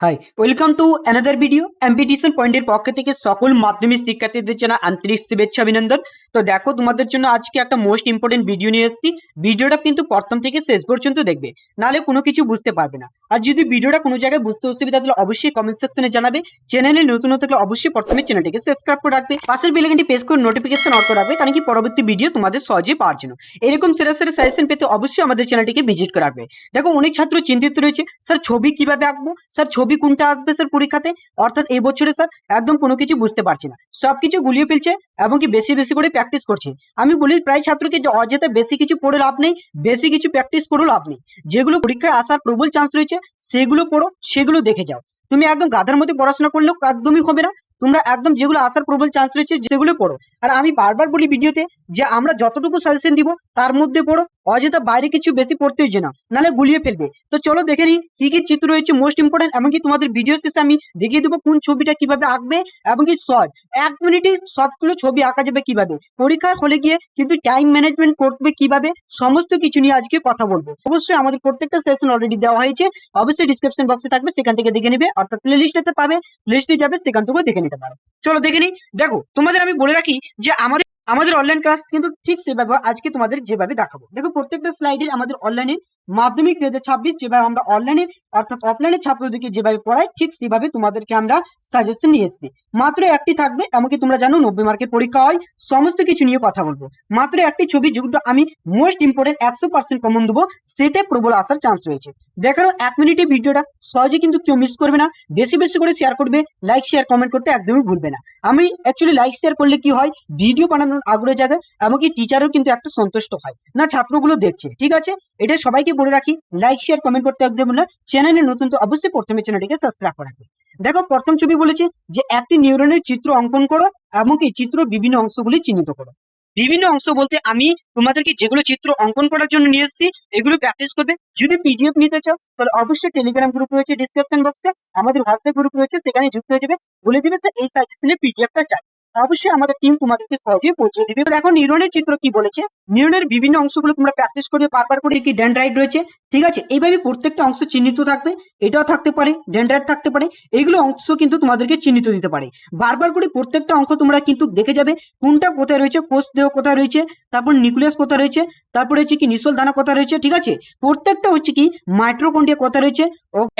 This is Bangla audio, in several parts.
Hi welcome to another video এমপিটিশন পয়েন্টের পক্ষ থেকে সকল মাধ্যমিক শিক্ষার্থীদের জন্য আন্তরিক শুভেচ্ছা অভিনন্দন। তো দেখো, তোমাদের জন্য আজকে একটা মোস্ট ইম্পর্টেন্ট ভিডিও নিয়ে এসেছি। ভিডিওটা কিন্তু প্রথম থেকে শেষ পর্যন্ত দেখবে, নাহলে কোনো কিছু বুঝতে পারবে না। আর যদি ভিডিওটা কোনো জায়গায় বুঝতে অসুবিধা তাহলে অবশ্যই কমেন্ট সেকশনে জানাবে। চ্যানেলে নতুন থাকলে অবশ্যই প্রথমে চ্যানেলটিকে সাবস্ক্রাইব করে রাখবে। পাশের বেলাইকনটি প্রেস করে নোটিফিকেশন অন করে রাখবে কারণ কি পরবর্তী ভিডিও তোমাদের সহজে পাওয়ার জন্য। এরকম সেরা সেরা সাজেশন পেতে অবশ্যই আমাদের চ্যানেলটিকে ভিজিট করে রাখবে। দেখো, অনেক ছাত্র চিন্তিত রয়েছে স্যার ছবি কীভাবে আঁকবো? স্যার ছবি কোনটা আসবে স্যার পরীক্ষাতে? অর্থাৎ এই বছরে স্যার একদম কোনো কিছু বুঝতে পারছি না। সব কিছু গুলিয়ে ফেলছে এবং কি বেশি বেশি করে প্র্যাকটিস করছে। আমি বলি প্রায় ছাত্রকে যে অযথা বেশি কিছু পড়ে লাভ নেই, বেশি কিছু প্র্যাকটিস করেও লাভ নেই। যেগুলো পরীক্ষায় আসার প্রবল চান্স রয়েছে, সেগুলো পড়ো, সেগুলো দেখে যাও। তুমি একদম গাধার মধ্যে পড়াশোনা করলেও একদমই হবে না। তোমরা একদম যেগুলো আসার প্রবল চান্স রয়েছে, সেগুলো পড়ো। আর আমি বারবার বলি ভিডিওতে যে আমরা যতটুকু সাজেশন দিব, তার মধ্যে পড়ো। অযথা বাইরে কিছু বেশি পড়তে হচ্ছে না, নাহলে গুলিয়ে ফেলবে। তো চলো দেখে নিই কি কি চিত্র রয়েছে মোস্ট ইম্পর্টেন্ট এমনকি তোমাদের ভিডিও শেষে আমি দেখিয়ে দেবো কোন ছবিটা কীভাবে আঁকবে এবং কি শর্ট এক মিনিটে সবগুলো ছবি আঁকা যাবে কীভাবে? পরীক্ষার হলে গিয়ে কিন্তু টাইম ম্যানেজমেন্ট করবে কীভাবে? সমস্ত কিছু নিয়ে আজকে কথা বলব। অবশ্যই আমাদের প্রত্যেকটা সেশন অলরেডি দেওয়া হয়েছে। অবশ্যই ডিসক্রিপশন বক্সে থাকবে, সেখান থেকে দেখে নেবে। অর্থাৎ প্লে লিস্টে পাবে। লিস্টে যাবে, সেখান থেকেও দেখে নিতে পারো। চলো দেখে নিই। দেখো, তোমাদের আমি বলে রাখি যে আমাদের আমাদের অনলাইন ক্লাস কিন্তু ঠিক সেভাবে আজকে তোমাদের যেভাবে দেখাবো। দেখো প্রত্যেকটা স্লাইডে আমাদের অনলাইনে মাধ্যমিক দু হাজার ছাব্বিশ যেভাবে আমরা অনলাইনে অর্থাৎ অফলাইনে ছাত্রদেরকে যেভাবে পড়াই, ঠিক সেভাবে তোমাদেরকে আমরা সাজেশন নিয়ে এসেছি। মাত্র একটি থাকবে, এমনকি তোমরা জানো নব্বই মার্কের পরীক্ষা হয়, সমস্ত কিছু নিয়ে কথা বলব। মাত্র একটি ছবি যেগুলো আমি মোস্ট ইম্পর্টেন্ট একশো পার্সেন্ট কমন দেবো সেটা প্রবল আসার চান্স রয়েছে। দেখানো এক মিনিটে ভিডিওটা সহজে কিন্তু কেউ মিস করবে না, বেশি বেশি করে শেয়ার করবে লাইক শেয়ার কমেন্ট করতে একদমই ভুলবে না। আমি অ্যাকচুয়ালি লাইক শেয়ার করলে কি হয় ভিডিও বানানোর আগ্রহ জায়গায় এমনকি টিচারও কিন্তু একটা সন্তুষ্ট হয়। না, ছাত্রগুলো দেখছে, ঠিক আছে? এটা সবাইকে বলে রাখি লাইক শেয়ার কমেন্ট করতে একদম না। চ্যানেলে নতুন তো অবশ্যই প্রথমে চ্যানেলটিকে সাবস্ক্রাইব করে রাখবে দেখো, প্রথম ছবি বলেছে যে, একটি নিউরনের চিত্র অঙ্কন করো এমনকি চিত্র বিভিন্ন অংশগুলি চিহ্নিত করো। বিভিন্ন অংশ বলতে আমি তোমাদেরকে যেগুলো চিত্র অঙ্কন করার জন্য নিয়ে এসেছি, এগুলো প্র্যাকটিস করবে। যদি পিডিএফ নিতে চাও, তাহলে অবশ্যই টেলিগ্রাম গ্রুপ রয়েছে ডিসক্রিপশন বক্সে আমাদের হোয়াটসঅ্যাপ গ্রুপ রয়েছে, সেখানে যুক্ত হয়ে যাবে। বলে দিবে স্যার এই সাজেশনের পিডিএফটা চাই। অবশ্যই আমাদের টিম তোমাদেরকে সহজেই পৌঁছে দিবে। দেখো নিউরনের চিত্র কি বলেছে? নিউরনের বিভিন্ন অংশগুলো তোমরা প্র্যাকটিস করবে বারবার করে কি ডেন্ড্রাইট রয়েছে, ঠিক আছে? এইভাবে প্রত্যেকটা অংশ চিহ্নিত থাকবে, এটাও থাকতে পারে ডেন্ড্রাইট থাকতে পারে, এগুলো অংশ কিন্তু তোমাদেরকে চিহ্নিত দিতে পারে। বারবার করে প্রত্যেকটা অঙ্ক তোমরা কিন্তু দেখে যাবে, কোনটা কোথায় রয়েছে, কোষ দেহ কোথায় রয়েছে, তারপর নিউক্লিয়াস কোথায় রয়েছে, তারপরে হচ্ছে কি নিসল দানা কোথায় রয়েছে, ঠিক আছে? প্রত্যেকটা হচ্ছে কি মাইট্রোকন্ডিয়া কোথায় রয়েছে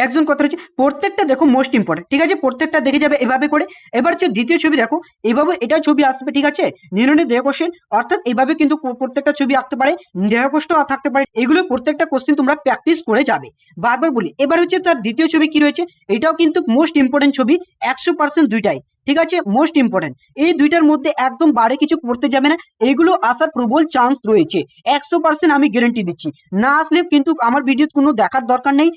একজন কথা রয়েছে, প্রত্যেকটা দেখো মোস্ট ইম্পর্টেন্ট ঠিক আছে? প্রত্যেকটা দেখে যাবে এভাবে করে। এবার হচ্ছে দ্বিতীয় ছবি দেখো, এভাবে এটা ছবি আসবে, ঠিক আছে? নির্ণয় দেহ কোশ্চেন অর্থাৎ এইভাবে কিন্তু প্রত্যেকটা ছবি আঁকতে পারে দেহকষ্ট থাকতে পারে, এগুলো প্রত্যেকটা কোশ্চেন তোমরা প্র্যাকটিস করে যাবে। বারবার বলি, এবার হচ্ছে তার দ্বিতীয় ছবি কি রয়েছে? এটাও কিন্তু মোস্ট ইম্পর্টেন্ট ছবি, একশো পার্সেন্ট দুইটাই। ঠিক আছে? মোস্ট ইম্পর্টেন্ট এই দুইটার মধ্যে একদম বাড়ে কিছু করতে যাবে না। এগুলো আসার প্রবল চান্স রয়েছে। একশো পার্সেন্ট আমি গ্যারেন্টি দিচ্ছি। না আসলে কিন্তু আমার ভিডিও কোনো দেখার দরকার নেই।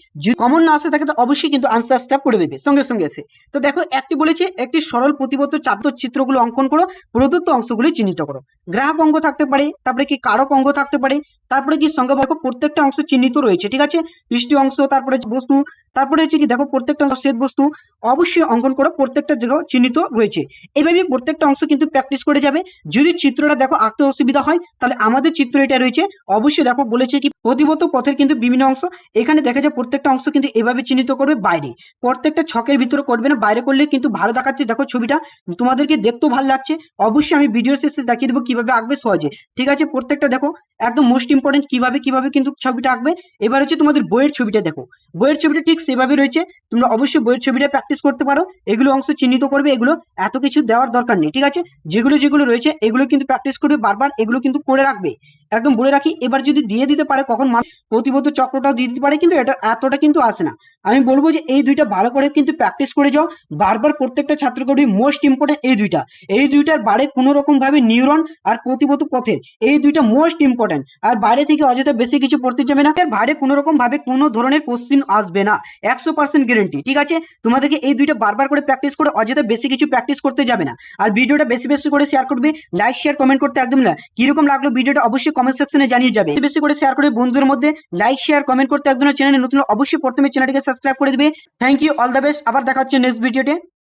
কমন না আসে থাকে তো অবশ্যই কিন্তু আনসারটা করে দেবে। সঙ্গে সঙ্গে এসে। তো দেখো, একটি বলেছে, একটি সরল প্রতিবদ্ধ চাপ্ত চিত্রগুলো অঙ্কন করো, প্রদত্ত অংশগুলি চিহ্নিত করো। গ্রাহক অঙ্গ থাকতে পারে, তারপরে কি কারক অঙ্গ থাকতে পারে, তারপরে কি সংখ্যা দেখো, প্রত্যেকটা অংশ চিহ্নিত রয়েছে, ঠিক আছে? পৃষ্টি অংশ, তারপরে বস্তু, তারপরে হচ্ছে কি দেখো, প্রত্যেকটা শ্বেত বস্তু অবশ্যই অঙ্কন করো, প্রত্যেকটা জায়গা চিহ্নিত রয়েছে। এইভাবে প্রত্যেকটা অংশ কিন্তু প্র্যাকটিস করে যাবে। যদি চিত্রটা দেখো আঁকতে অসুবিধা হয়, তাহলে আমাদের চিত্র এটা রয়েছে। অবশ্যই দেখো বলেছে কি প্রতিবত পথের কিন্তু বিভিন্ন অংশ। এখানে দেখা যায় প্রত্যেকটা অংশ কিন্তু এভাবে চিহ্নিত করবে বাইরে। প্রত্যেকটা ছকের ভিতরে করবে না, বাইরে করলে কিন্তু ভালো দেখাচ্ছে। দেখো ছবিটা, তোমাদেরকে দেখতেও ভালো লাগছে। অবশ্যই আমি ভিডিও শেষে দেখিয়ে দেবো কীভাবে আঁকবে সহজে। ঠিক আছে, প্রত্যেকটা দেখো, একদম মোস্ট ইম্পর্টেন্ট কীভাবে কীভাবে কিন্তু ছবিটা আঁকবে। এবার হচ্ছে তোমাদের বইয়ের ছবিটা দেখো। বইয়ের ছবিটা ঠিক সেভাবে রয়েছে। তোমরা অবশ্যই বইয়ের ছবিটা প্র্যাকটিস করতে পারো, এগুলো অংশ চিহ্নিত করবে, এগুলো এত কিছু দেওয়ার দরকার নেই, ঠিক আছে? যেগুলো যেগুলো রয়েছে, এগুলো কিন্তু প্র্যাকটিস করবে, বারবার এগুলো কিন্তু করে রাখবে। একদম বলে রাখি, এবার যদি দিয়ে দিতে পারে, কখন মানুষ প্রতিবদ্ধ চক্রটাও দিয়ে দিতে পারে, কিন্তু এটা এতটা কিন্তু আসে না। আমি বলব যে এই দুইটা ভালো করে কিন্তু প্র্যাকটিস করে যাও, বারবার প্রত্যেকটা ছাত্রকে মোস্ট ইম্পর্টেন্ট এই দুইটা। এই দুইটার বারে কোনো রকম ভাবে নিউরন আর প্রতিবদ্ধ পথের, এই দুইটা মোস্ট ইম্পর্টেন্ট আর বাইরে থেকে অযথা বেশি কিছু পড়তে যাবে না আর বাইরে কোনো রকম ভাবে কোনো ধরনের কোশ্চিন আসবে না। একশো পার্সেন্ট গ্যারেন্টি ঠিক আছে? তোমাদেরকে এই দুইটা বারবার করে প্র্যাকটিস করে অযথা বেশি কিছু প্র্যাকটিস করতে যাবে না। আর ভিডিওটা বেশি বেশি করে শেয়ার করবে লাইক শেয়ার কমেন্ট করতে একদম না। কীরকম লাগল ভিডিওটা অবশ্যই কমেন্ট সেকশনে জানিয়ে যাবে। বেশি করে শেয়ার করে বন্ধুদের মধ্যে লাইক শেয়ার কমেন্ট করতে একদম চ্যানেলে নতুন অবশ্যই প্রথমে চ্যানেলটিকে সাবস্ক্রাইব করে দিবে। Thank you all the best আবার দেখা হচ্ছে নেক্সট ভিডিওতে